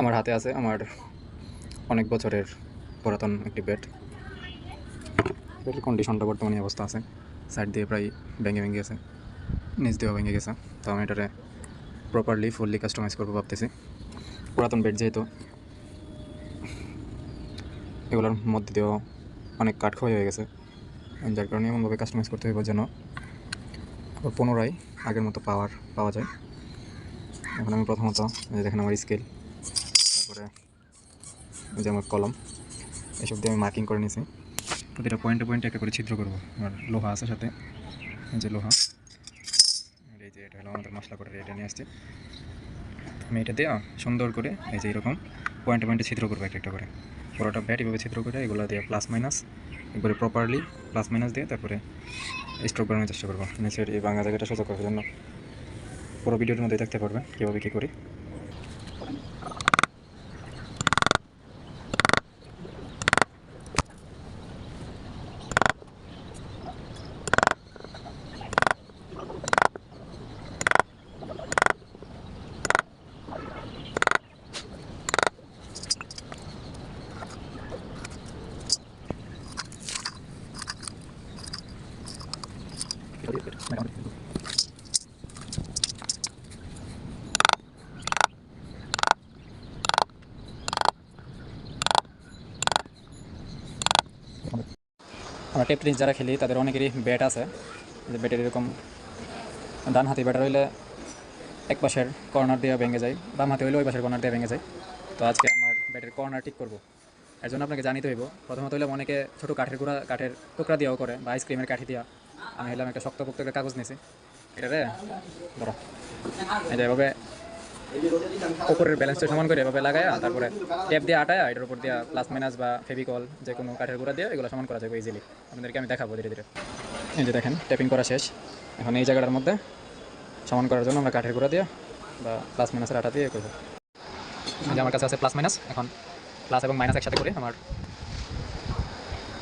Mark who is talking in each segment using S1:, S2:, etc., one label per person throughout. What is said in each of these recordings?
S1: আমার হাতে আছে আমার অনেক বছরের পুরাতন একটি বেড। বেডের কন্ডিশনটা বর্তমানে অবস্থা আছে। সাইড দিয়ে প্রায় ভেঙে ভেঙে গেছে। নিচ দিয়েও ভেঙে গেছে। তো আমি এটারে প্রপারলি ফুললি কাস্টমাইজ করব ভাবতেছি। পুরাতন বেড যেহেতু, এগুলোর মধ্যে দিয়েও অনেক কাঠ ক্ষয় হয়ে গেছে। যার কারণে এমনভাবে কাস্টমাইজ করতে হইব যেন পুনরায় আগের মতো পাওয়ার পাওয়া যায়। এখন আমি প্রথমত দেখেন আমার স্কেল তারপরে যে আমার কলম, এসব দিয়ে আমি মার্কিং করে নিয়েছি প্রতিটা পয়েন্টে পয়েন্টে একটা করে ছিদ্র করব। আমার লোহা আছে সাথে। যে লোহা। এই যে এটা হলো আমাদের মশলা করে এটা নিয়ে আসছে। আমি এটা দিয়ে সুন্দর করে এই যে এরকম পয়েন্টে পয়েন্টে ছিদ্র করব একটা একটা করে। পুরোটা ব্যাট এভাবে ছিদ্র করে এগুলো দিয়ে প্লাস মাইনাস একবারে প্রপারলি প্লাস মাইনাস দিয়ে তারপরে স্ট্রোক বানানোর চেষ্টা করব। নিচের এই বাংলা জায়গাটা সোজা করার জন্য পুরো ভিডিওর মধ্যে দেখতে পারবেন কীভাবে কী করি। আমরা টেপ টেনিস যারা খেলি, তাদের অনেকেরই ব্যাট আছে। যে ব্যাটের এরকম ডান হাতি ব্যাটার হইলে এক পাশের কর্নার দিয়ে ভেঙে যায়, বাম হাতে হইলে ওই পাশের কর্নার দিয়ে ভেঙে যায়। তো আজকে আমার ব্যাটের কর্নার ঠিক করব। এর জন্য আপনাকে জানিতে হইব, প্রথমত হইলে অনেকে ছোটো কাঠের গুঁড়া, কাঠের টুকরা দিয়েও করে বা আইসক্রিমের কাঠি দিয়া। আমি হইলাম একটা শক্তপোক্ত একটা কাগজ নিয়েছি এটা রে ধরো যে এভাবে উপরের ব্যালেন্সটা সমান করে এভাবে লাগায় তারপরে টেপ দিয়ে আটায় এটার উপর দিয়ে প্লাস মাইনাস বা ফেভিকল যে কোনো কাঠের গুঁড়া দিয়ে এগুলো সমান করা যাবে ইজিলি আপনাদেরকে আমি দেখাবো ধীরে ধীরে। এই যে দেখেন টেপিং করা শেষ। এখন এই জায়গাটার মধ্যে সমান করার জন্য আমরা কাঠের গুঁড়া দিয়ে বা প্লাস মাইনাসের আটা দিয়ে করব। আমার কাছে আছে প্লাস মাইনাস এখন প্লাস এবং মাইনাস একসাথে করে আমার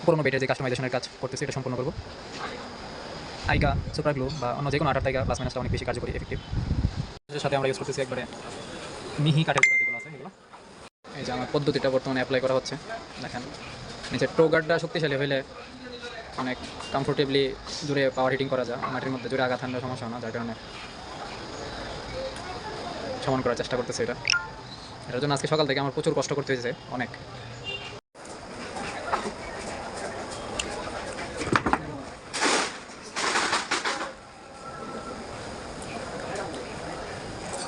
S1: পুরোনো বেটের যে কাস্টমাইজেশনের কাজ করতেছি, এটা সম্পূর্ণ করব। আইকা সুপার গ্লু বা অন্য যে কোনো আটার থেকে প্লাস মাইনাসটা অনেক বেশি কার্যকরী এফেক্টিভ সাথে আমরা ইউজ করতেছি একবারে মিহি কাঠের গুঁড়া যেগুলো আছে এগুলো। এই যে আমার পদ্ধতিটা বর্তমানে অ্যাপ্লাই করা হচ্ছে, দেখেন। নিচের টো গার্ডটা শক্তিশালী হইলে অনেক কমফোর্টেবলি জুড়ে পাওয়ার হিটিং করা যায়, মাটির মধ্যে জুড়ে আঘাত হানলে সমস্যা না, যার কারণে সমান করার চেষ্টা করতেছে এটা। এটার জন্য আজকে সকাল থেকে আমার প্রচুর কষ্ট করতে হয়েছে, অনেক।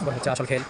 S1: বলে হচ্ছে আসল খেল।